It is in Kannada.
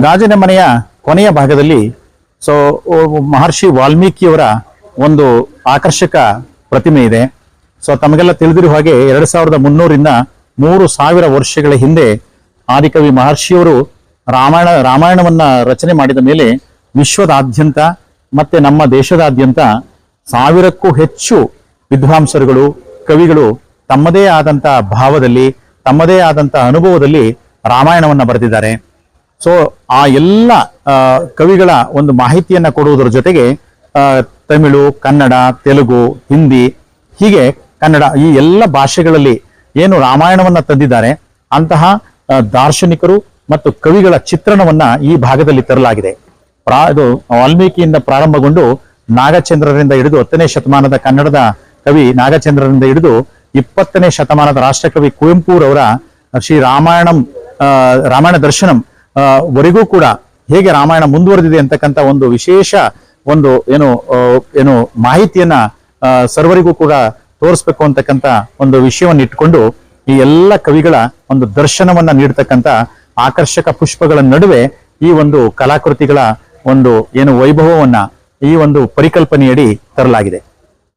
ಗಾಜಿನ ಮನೆಯ ಕೊನೆಯ ಭಾಗದಲ್ಲಿ ಸೊ ಮಹರ್ಷಿ ವಾಲ್ಮೀಕಿಯವರ ಒಂದು ಆಕರ್ಷಕ ಪ್ರತಿಮೆ ಇದೆ. ಸೊ, ತಮಗೆಲ್ಲ ತಿಳಿದಿರುವ ಹಾಗೆ ಎರಡು ಸಾವಿರದ ಮುನ್ನೂರಿಂದ ಮೂರು ಸಾವಿರ ವರ್ಷಗಳ ಹಿಂದೆ ಆದಿಕವಿ ಮಹರ್ಷಿಯವರು ರಾಮಾಯಣ, ರಾಮಾಯಣವನ್ನ ರಚನೆ ಮಾಡಿದ ಮೇಲೆ ವಿಶ್ವದಾದ್ಯಂತ ಮತ್ತೆ ನಮ್ಮ ದೇಶದಾದ್ಯಂತ ಸಾವಿರಕ್ಕೂ ಹೆಚ್ಚು ವಿದ್ವಾಂಸರುಗಳು, ಕವಿಗಳು ತಮ್ಮದೇ ಆದಂತ ಭಾವದಲ್ಲಿ, ತಮ್ಮದೇ ಆದಂತ ಅನುಭವದಲ್ಲಿ ರಾಮಾಯಣವನ್ನು ಬರೆದಿದ್ದಾರೆ. ಸೊ ಆ ಎಲ್ಲ ಕವಿಗಳ ಒಂದು ಮಾಹಿತಿಯನ್ನ ಕೊಡುವುದರ ಜೊತೆಗೆ ತಮಿಳು, ಕನ್ನಡ, ತೆಲುಗು, ಹಿಂದಿ, ಹೀಗೆ ಕನ್ನಡ ಈ ಎಲ್ಲ ಭಾಷೆಗಳಲ್ಲಿ ಏನು ರಾಮಾಯಣವನ್ನ ತಂದಿದ್ದಾರೆ, ಅಂತಹ ದಾರ್ಶನಿಕರು ಮತ್ತು ಕವಿಗಳ ಚಿತ್ರಣವನ್ನ ಈ ಭಾಗದಲ್ಲಿ ತರಲಾಗಿದೆ. ಪ್ರಾ, ಇದು ವಾಲ್ಮೀಕಿಯಿಂದ ಪ್ರಾರಂಭಗೊಂಡು ನಾಗಚಂದ್ರರಿಂದ ಹಿಡಿದು ಹತ್ತನೇ ಶತಮಾನದ ಕನ್ನಡದ ಕವಿ ನಾಗಚಂದ್ರರಿಂದ ಹಿಡಿದು ಇಪ್ಪತ್ತನೇ ಶತಮಾನದ ರಾಷ್ಟ್ರಕವಿ ಕುವೆಂಪುರವರ ಶ್ರೀ ರಾಮಾಯಣಂ ರಾಮಾಯಣ ದರ್ಶನಂ ವರೆಗೂ ಕೂಡ ಹೇಗೆ ರಾಮಾಯಣ ಮುಂದುವರೆದಿದೆ ಅಂತಕ್ಕಂಥ ಒಂದು ವಿಶೇಷ ಒಂದು ಏನು ಏನು ಮಾಹಿತಿಯನ್ನ ಸರ್ವರಿಗೂ ಕೂಡ ತೋರಿಸ್ಬೇಕು ಅಂತಕ್ಕಂಥ ಒಂದು ವಿಷಯವನ್ನು ಇಟ್ಕೊಂಡು ಈ ಎಲ್ಲ ಕವಿಗಳ ಒಂದು ದರ್ಶನವನ್ನ ನೀಡ್ತಕ್ಕಂಥ ಆಕರ್ಷಕ ಪುಷ್ಪಗಳ ನಡುವೆ ಈ ಒಂದು ಕಲಾಕೃತಿಗಳ ಒಂದು ಏನು ವೈಭವವನ್ನ ಈ ಒಂದು ಪರಿಕಲ್ಪನೆಯಡಿ ತರಲಾಗಿದೆ.